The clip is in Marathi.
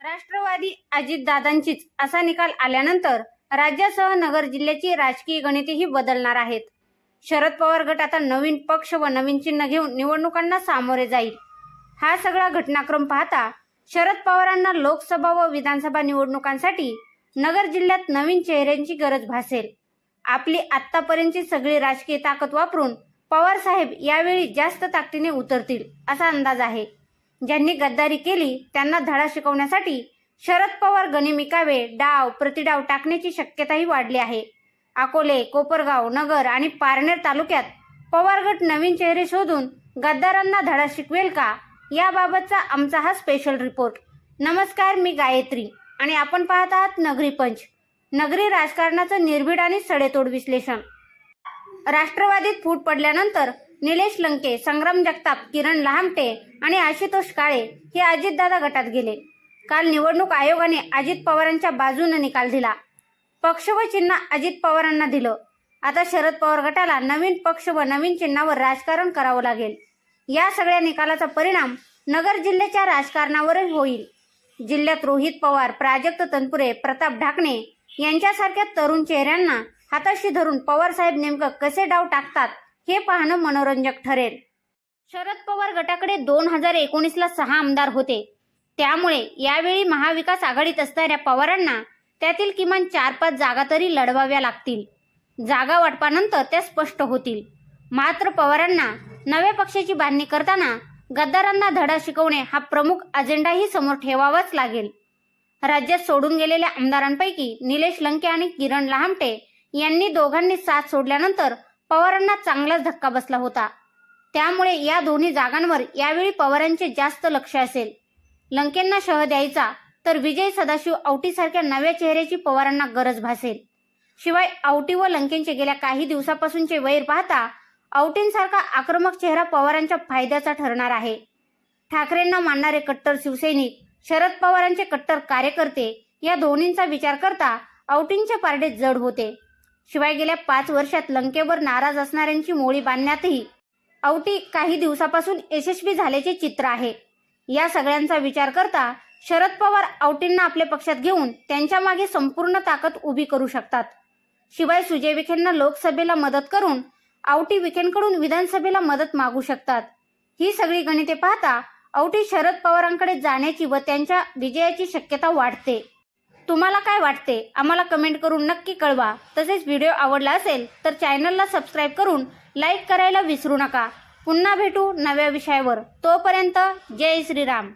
राष्ट्रवादी अजितदादांचीच असा निकाल आल्यानंतर राज्यासह नगर जिल्ह्याची राजकीय गणितेही बदलणार आहेत. शरद पवार गट आता नवीन पक्ष व नवीन चिन्ह घेऊन निवडणुकांना सामोरे जाईल. हा सगळा घटनाक्रम पाहता शरद पवारांना लोकसभा व विधानसभा निवडणुकांसाठी नगर जिल्ह्यात नवीन चेहऱ्यांची गरज भासेल. आपली आतापर्यंतची सगळी राजकीय ताकद वापरून पवार साहेब यावेळी जास्त ताकदीने उतरतील असा अंदाज आहे. ज्यांनी गद्दारी केली त्यांना धडा शिकवण्यासाठी शरद पवार गनिमिकावे डाव प्रतिडाव टाकण्याची शक्यताही वाढली आहे. अकोले कोपरगाव नगर आणि पारनेर तालुक्यात पवार गट नवीन चेहरे शोधून गद्दारांना धडा शिकवेल का? याबाबतचा आमचा हा स्पेशल रिपोर्ट नमस्कार मी गायत्री आणि आपण पाहत आहात नगरी पंच. नगरी राजकारणाचं निर्भीड आणि सडेतोड विश्लेषण. राष्ट्रवादीत फूट पडल्यानंतर निलेश लंके संग्राम जगताप किरण लहामटे आणि आशुतोष काळे हे अजितदादा गटात गेले. काल निवडणूक आयोगाने अजित पवारांच्या बाजूने निकाल दिला. पक्ष व चिन्ह अजित पवारांना दिलं. आता शरद पवार गटाला नवीन पक्ष व नवीन चिन्हावर राजकारण करावं लागेल. या सगळ्या निकालाचा परिणाम नगर जिल्ह्याच्या राजकारणावरही होईल. जिल्ह्यात रोहित पवार प्राजक्त तनपुरे प्रताप ढाकणे यांच्यासारख्या तरुण चेहऱ्यांना हाताशी धरून पवार साहेब नेमकं कसे डाव टाकतात हे पाहणं मनोरंजक ठरेल. शरद पवार गटाकडे दोन हजार एकोणीसला सहा आमदार होते. त्यामुळे यावेळी महाविकास आघाडीत असणाऱ्या पवारांना त्यातील किमान चार पाच जागा तरी लढवाव्या लागतील. जागा वाटपानंतर त्या स्पष्ट होतील. मात्र पवारांना नव्या पक्षाची बांधणी करताना गद्दारांना धडा शिकवणे हा प्रमुख अजेंडाही समोर ठेवावाच लागेल. राज्यात सोडून गेलेल्या आमदारांपैकी निलेश लंके आणि किरण लहामटे यांनी दोघांनी साथ सोडल्यानंतर पवारांना चांगलाच धक्का बसला होता. त्यामुळे या दोन्ही जागांवर यावेळी पवारांचे जास्त लक्ष असेल. लंकेंना शह द्यायचा तर विजय सदाशिव औटीसारख्या नव्या चेहऱ्याची पवारांना गरज भासेल. शिवाय औटी व लंकेंचे गेल्या काही दिवसापासूनचे वैर पाहता औटींसारखा आक्रमक चेहरा पवारांच्या फायद्याचा ठरणार आहे. ठाकरेंना मानणारे कट्टर शिवसैनिक शरद पवारांचे कट्टर कार्यकर्ते या दोन्हींचा विचार करता आउटिंगचे पारडे जड होते. शिवाय गेल्या पाच वर्षात लंकेवर नाराज असणाऱ्यांची मोळी बांधण्यातही औटी काही दिवसापासून यशस्वी झाल्याचे चित्र आहे. या सगळ्यांचा विचार करता शरद पवार औटींना आपल्या पक्षात घेऊन त्यांच्या मागे संपूर्ण ताकद उभी करू शकतात. शिवाय सुजय विखेंना लोकसभेला मदत करून औटी विखेंकडून विधानसभेला मदत मागू शकतात. ही सगळी गणिते पाहता औटी शरद पवारांकडे जाण्याची व त्यांच्या विजयाची शक्यता वाढते. तुम्हाला काय वाटते? आम्हाला कमेंट करून नक्की कळवा. तसेच व्हिडिओ आवडला असेल तर चॅनलला सबस्क्राईब करून लाईक करायला विसरू नका. पुन्हा भेटू नव्या विषयावर. तोपर्यंत जय श्रीराम.